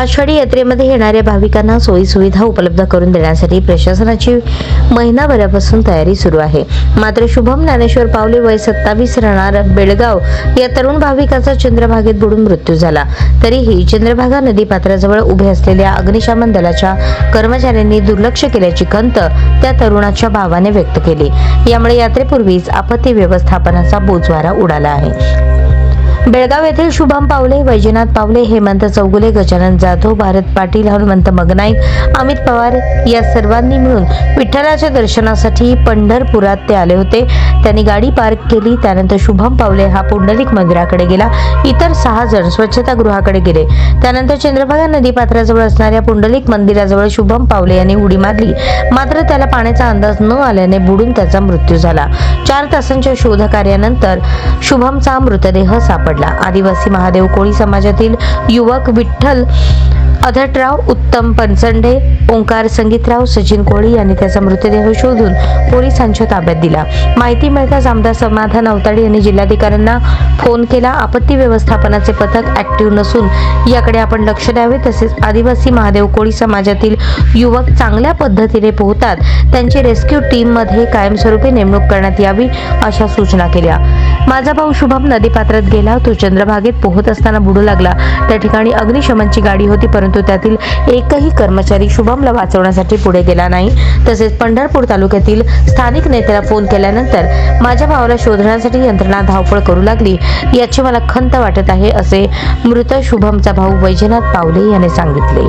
आषाढी यात्रेमध्ये येणाऱ्या भाविकांना सोयीसुविधा उपलब्ध करून देण्यासाठी प्रशासनाची महिनाभरापासून तयारी सुरू आहे. मात्र शुभम ज्ञानेश्वर पावले वय सत्तावीस राहणार बेळगाव या तरुण भाविकाचा चंद्रभागेत बुडून मृत्यू झाला. तरीही चंद्रभागा नदी पात्राजवळ उभे असलेल्या अग्निशमन दलाच्या कर्मचाऱ्यांनी दुर्लक्ष केल्याची खंत त्या तरुणाच्या भावाने व्यक्त केली. यामुळे यात्रेपूर्वीच आपत्ती व्यवस्थापनाचा बोजवारा उडाला आहे. बेळगाव येथील शुभम पावले वैजनाथ पावले हेमंत चौगुले गजानन जाधव भारत पाटील हनुमंत मगनाईक अमित पवार या सर्वांनी मिळून विठ्ठलाच्या दर्शनासाठी पंढरपुरात ते आले होते. त्यांनी गाडी पार्क केली. त्यानंतर शुभम पावले हा पुंडलिक मंदिराकडे गेला. इतर सहा जण स्वच्छतागृहाकडे गेले. त्यानंतर चंद्रभागा नदीपात्राजवळ असणाऱ्या पुंडलिक मंदिराजवळ शुभम पावले यांनी उडी मारली. मात्र त्याला पाण्याचा अंदाज न आल्याने बुडून त्याचा मृत्यू झाला. चार तासांच्या शोधकार्यानंतर शुभमचा मृतदेह सापडला. आदिवासी महादेव कोळी समाजातील युवक विठ्ठल अधटराव उत्तम पंचंडे ओंकार संगीतराव सचिन कोळी यांनी त्याचा मृतदेह शोधून पोलिसांच्या ताब्यात दिला. माहिती मिळताच आमदार समाधान अवताडे यांनी जिल्हाधिकाऱ्यांना फोन केला. आपत्ती व्यवस्थापनाचे पथक ऍक्टिव्ह नसून याकडे आपण लक्ष द्यावे. तसेच आदिवासी महादेव कोळी समाजातील युवक चांगल्या पद्धतीने पोहतात. त्यांची रेस्क्यू टीममध्ये कायमस्वरूपी नेमणूक करण्यात यावी अशा सूचना केल्या. माझा भाऊ शुभम नदीपात्रात गेला. तो चंद्रभागेत पोहत असताना बुडू लागला. त्या ठिकाणी अग्निशमनची गाडी होती परंतु परंतु त्यातील एकही कर्मचारी शुभमला वाचवण्यासाठी पुढे गेला नाही. तसेच पंढरपूर तालुक्यातील स्थानिक नेत्याला फोन केल्यानंतर माझ्या भावाला शोधण्यासाठी यंत्रणा धावपळ करू लागली. याची मला खंत वाटत आहे असे मृत शुभमचा भाऊ वैजनाथ पावले याने सांगितले.